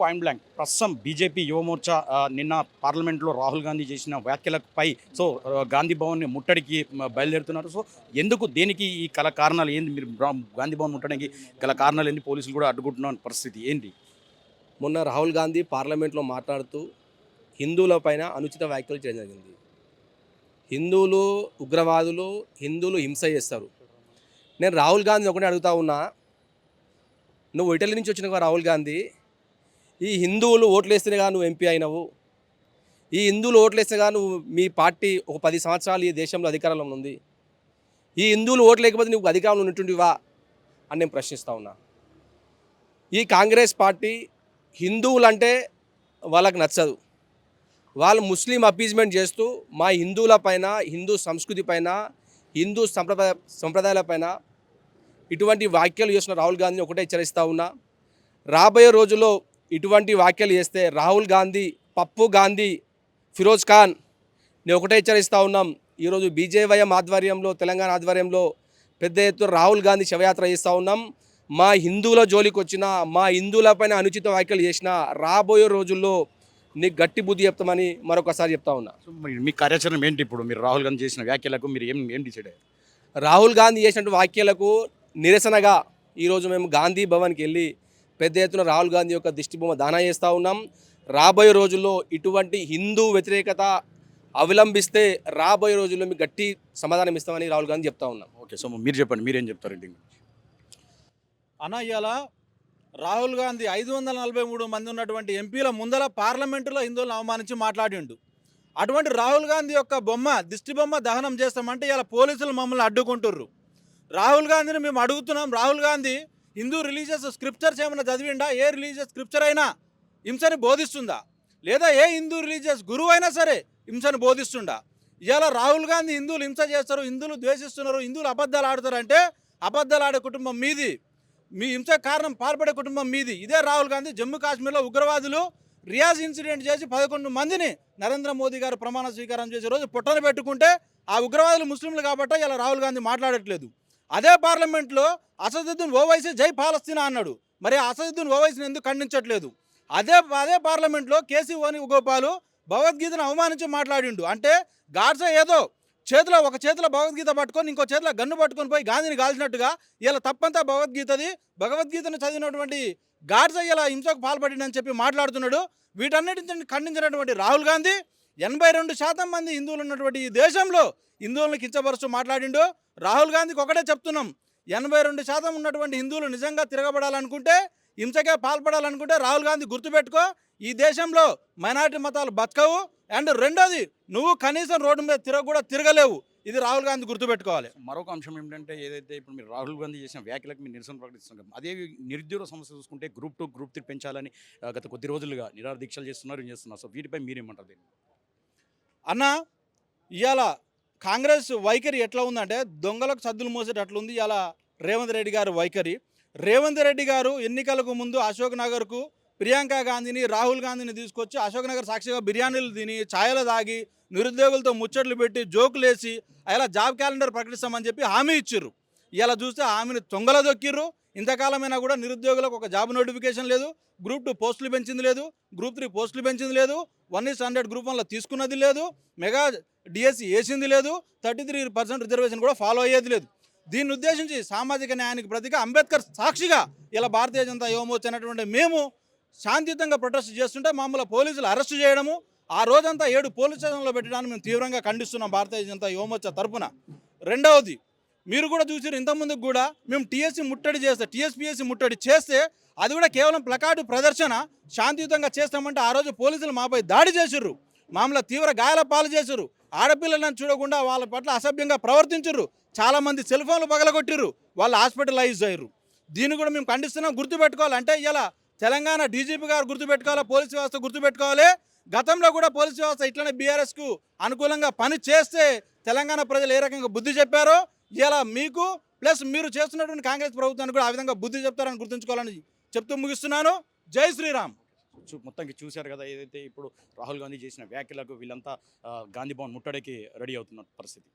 Point blank. ప్రస్తుతం BJP Yuva Morcha నిన్న పార్లమెంట్లో రాహుల్ గాంధీ చేసిన వ్యాఖ్యలపై సో గాంధీ భవన్ని ముట్టడికి బయలుదేరుతున్నారు. సో ఎందుకు దేనికి ఈ కల కారణాలు ఏంది? మీరు గాంధీ భవన్ ముట్టడానికి గల కారణాలు ఏంది? పోలీసులు కూడా అడ్డుకుంటున్న పరిస్థితి ఏంటి మొన్న రాహుల్ గాంధీ పార్లమెంట్లో మాట్లాడుతూ హిందువుల పైన అనుచిత వ్యాఖ్యలు చేయడం జరిగింది. హిందువులు ఉగ్రవాదులు హిందువులు హింస చేస్తారు. నేను రాహుల్ గాంధీ ఒకటే అడుగుతా ఉన్నా. నువ్వు ఇటలీ నుంచి వచ్చిన రాహుల్ గాంధీ. ఈ హిందువులు ఓట్లేస్తేనేగా నువ్వు ఎంపీ అయినవు? ఈ హిందువులు ఓట్లేస్తేగా నువ్వు మీ పార్టీ ఒక పది సంవత్సరాలు ఈ దేశంలో అధికారంలో ఉంది. ఈ హిందువులు ఓట్లేకపోతే నువ్వు అధికారంలో ఉన్నట్టుండివా అని నేను ప్రశ్నిస్తూ ఉన్నా. ఈ కాంగ్రెస్ పార్టీ హిందువులంటే వాళ్ళకి నచ్చదు. వాళ్ళు ముస్లిం అపీజ్మెంట్ చేస్తూ మా హిందువుల పైన హిందూ సంస్కృతి పైన హిందూ సంప్రదాయ సంప్రదాయాల పైన ఇటువంటి వ్యాఖ్యలు చేసిన రాహుల్ గాంధీని ఒకటే హెచ్చరిస్తూ ఉన్నా. రాబోయే రోజుల్లో ఇటువంటి వ్యాఖ్యలు చేస్తే రాహుల్ గాంధీ పప్పు గాంధీ ఫిరోజ్ ఖాన్ నేను ఒకటే హెచ్చరిస్తూ ఉన్నాం. ఈరోజు బీజేవైఎం ఆధ్వర్యంలో తెలంగాణ ఆధ్వర్యంలో పెద్ద ఎత్తున రాహుల్ గాంధీ శవయాత్ర చేస్తూ ఉన్నాం. మా హిందువుల జోలికి వచ్చిన మా హిందువులపైన అనుచిత వ్యాఖ్యలు చేసిన రాబోయే రోజుల్లో నీకు గట్టి బుద్ధి చెప్తామని మరొకసారి చెప్తా ఉన్నా. మీ కార్యాచరణ ఏంటి ఇప్పుడు? మీరు రాహుల్ గాంధీ చేసిన వ్యాఖ్యలకు మీరు ఏం ఏం డిసైడ్ అయ్యారు? రాహుల్ గాంధీ చేసినటువంటి వ్యాఖ్యలకు నిరసనగా ఈరోజు మేము గాంధీ భవన్కి వెళ్ళి పెద్ద ఎత్తున రాహుల్ గాంధీ యొక్క దిష్టిబొమ్మ దానా చేస్తూ ఉన్నాం. రాబోయే రోజుల్లో ఇటువంటి హిందూ వ్యతిరేకత అవలంబిస్తే రాబోయే రోజుల్లో మీకు గట్టి సమాధానం ఇస్తామని రాహుల్ గాంధీ చెప్తా ఉన్నాం. ఓకే సో మీరు చెప్పండి మీరేం చెప్తారు దీని గురించి అన్న ఇవాళ రాహుల్ గాంధీ ఐదు వందల నలభై మూడు మంది ఉన్నటువంటి ఎంపీల ముందల పార్లమెంటులో హిందువులను అవమానించి మాట్లాడిండు. అటువంటి రాహుల్ గాంధీ యొక్క బొమ్మ దిష్టి బొమ్మ దహనం చేస్తామంటే ఇలా పోలీసులు మమ్మల్ని అడ్డుకుంటుర్రు. రాహుల్ గాంధీని మేము అడుగుతున్నాం రాహుల్ గాంధీ హిందూ రిలీజియస్ స్క్రిప్చర్స్ ఏమైనా చదివిండా? ఏ రిలీజియస్ స్క్రిప్చర్ అయినా హింసని బోధిస్తుందా? లేదా ఏ హిందూ రిలీజియస్ గురువు అయినా సరే హింసను బోధిస్తుండా? ఇవాళ రాహుల్ గాంధీ హిందువులు హింస చేస్తారు హిందువులు ద్వేషిస్తున్నారు హిందువులు అబద్ధాలు ఆడతారంటే అబద్ధాలు ఆడే కుటుంబం మీది. మీ హింస కారణం పాల్పడే కుటుంబం మీది. ఇదే రాహుల్ గాంధీ జమ్మూ కాశ్మీర్లో ఉగ్రవాదులు రియాజ్ ఇన్సిడెంట్ చేసి పదకొండు మందిని నరేంద్ర మోదీ గారు ప్రమాణ స్వీకారం చేసే రోజు పుట్టను పెట్టుకుంటే ఆ ఉగ్రవాదులు ముస్లింలు కాబట్టి ఇలా రాహుల్ గాంధీ మాట్లాడట్లేదు. అదే పార్లమెంట్లో అసదుద్దీన్ ఓవైసీ జై పాలస్తీనా అన్నాడు. మరి అసదుద్దీన్ ఓవైసీని ఎందుకు ఖండించట్లేదు? అదే అదే పార్లమెంట్లో కేసీ వేణుగోపాలు భగవద్గీతను అవమానించి మాట్లాడిండు. అంటే గాడ్సే ఏదో చేతిలో ఒక చేతిలో భగవద్గీత పట్టుకొని ఇంకో చేతిలో గన్ను పట్టుకొని పోయి గాంధీని కాల్చినట్టుగా ఇలా తప్పంతా భగవద్గీతది. భగవద్గీతను చదివినటువంటి గాడ్స ఇలా హింసకు పాల్పడిందని చెప్పి మాట్లాడుతున్నాడు. వీటన్నిటిని ఖండించినటువంటి రాహుల్ గాంధీ ఎనభై రెండు శాతం మంది హిందువులు ఉన్నటువంటి ఈ దేశంలో హిందువులను కించపరుస్తూ మాట్లాడిండు. రాహుల్ గాంధీకి ఒకటే చెప్తున్నాం. ఎనభై రెండు శాతం ఉన్నటువంటి హిందువులు నిజంగా తిరగబడాలనుకుంటే హింసకే పాల్పడాలనుకుంటే రాహుల్ గాంధీ గుర్తుపెట్టుకో ఈ దేశంలో మైనారిటీ మతాలు బతకవు. అండ్ రెండోది నువ్వు కనీసం రోడ్డు మీద తిరగ కూడా తిరగలేవు. ఇది రాహుల్ గాంధీ గుర్తుపెట్టుకోవాలి. మరొక అంశం ఏంటంటే ఏదైతే ఇప్పుడు మీరు రాహుల్ గాంధీ చేసిన వ్యాఖ్యలకు మీరు నిరసన ప్రకటిస్తున్నారు అదే నిరుద్యోగ సమస్య చూసుకుంటే గ్రూప్ టూ గ్రూప్ త్రీ పెంచాలని గత కొద్ది రోజులుగా నిరాదీక్షలు దీక్షలు చేస్తున్నారు ఏం చేస్తున్నారు? సో వీటిపై మీరేమంటారు దీన్ని? అన్న ఇవాళ కాంగ్రెస్ వైఖరి ఎట్లా ఉందంటే దొంగలకు సద్దులు మోసేటట్లుంది ఇవాళ రేవంత్ రెడ్డి గారు వైఖరి. రేవంత్ రెడ్డి గారు ఎన్నికలకు ముందు అశోక్ నగర్కు ప్రియాంక గాంధీని రాహుల్ గాంధీని తీసుకొచ్చి అశోక్ నగర్ సాక్షిగా బిర్యానీలు తిని ఛాయలు తాగి నిరుద్యోగులతో ముచ్చట్లు పెట్టి జోకులు వేసి అలా జాబ్ క్యాలెండర్ ప్రకటిస్తామని చెప్పి హామీ ఇచ్చిర్రు. ఇలా చూస్తే హామీని తొంగల దొక్కిర్రు. ఇంతకాలమైనా కూడా నిరుద్యోగులకు ఒక జాబ్ నోటిఫికేషన్ లేదు గ్రూప్ టూ పోస్టులు పెంచింది లేదు గ్రూప్ త్రీ పోస్టులు పెంచింది లేదు వన్ ఈస్ హండ్రెడ్ గ్రూప్ వన్లో తీసుకున్నది లేదు మెగా డిఎస్సి వేసింది లేదు థర్టీ త్రీ పర్సెంట్ రిజర్వేషన్ కూడా ఫాలో అయ్యేది లేదు. దీన్ని ఉద్దేశించి సామాజిక న్యాయానికి ప్రతిక అంబేద్కర్ సాక్షిగా ఇలా భారతీయ జనతా యువమోర్చా అనేటువంటి మేము శాంతియుతంగా ప్రొటెస్ట్ చేస్తుంటే మమ్మల్ని పోలీసులు అరెస్ట్ చేయడము ఆ రోజంతా ఏడు పోలీస్ స్టేషన్లో పెట్టడానికి మేము తీవ్రంగా ఖండిస్తున్నాం భారతీయ జనతా యువమోర్చ తరపున. రెండవది మీరు కూడా చూసారు ఇంతకుముందుకు కూడా మేము టీఎస్సీ ముట్టడి చేస్తే టీఎస్పీఎస్సీ ముట్టడి చేస్తే అది కూడా కేవలం ప్లకార్డు ప్రదర్శన శాంతియుతంగా చేస్తామంటే ఆ రోజు పోలీసులు మాపై దాడి చేసిర్రు. మామూలు తీవ్ర గాయాల పాలు చేసిర్రు. ఆడపిల్లలను చూడకుండా వాళ్ళ పట్ల అసభ్యంగా ప్రవర్తించరు చాలామంది సెల్ ఫోన్లు పగలగొట్టిర్రు. వాళ్ళు హాస్పిటలైజ్ అయ్యారు దీన్ని కూడా మేము ఖండిస్తున్నాం గుర్తుపెట్టుకోవాలి అంటే ఇలా తెలంగాణ డీజీపీ గారు గుర్తుపెట్టుకోవాలి పోలీస్ వ్యవస్థ గుర్తుపెట్టుకోవాలి. గతంలో కూడా పోలీస్ వ్యవస్థ ఇట్లనే బీఆర్ఎస్కు అనుకూలంగా పని చేస్తే తెలంగాణ ప్రజలు ఏ రకంగా బుద్ధి చెప్పారో ఇలా మీకు ప్లస్ మీరు చేస్తున్నటువంటి కాంగ్రెస్ ప్రభుత్వానికి కూడా ఆ విధంగా బుద్ధి చెప్తారని గుర్తుంచుకోవాలని చెప్తూ ముగిస్తున్నాను. జై శ్రీరామ్. చూ మొత్తానికి చూశారు కదా ఏదైతే ఇప్పుడు రాహుల్ గాంధీ చేసిన వ్యాఖ్యలకు వీళ్ళంతా గాంధీ భవన్ ముట్టడికి రెడీ అవుతున్న పరిస్థితి.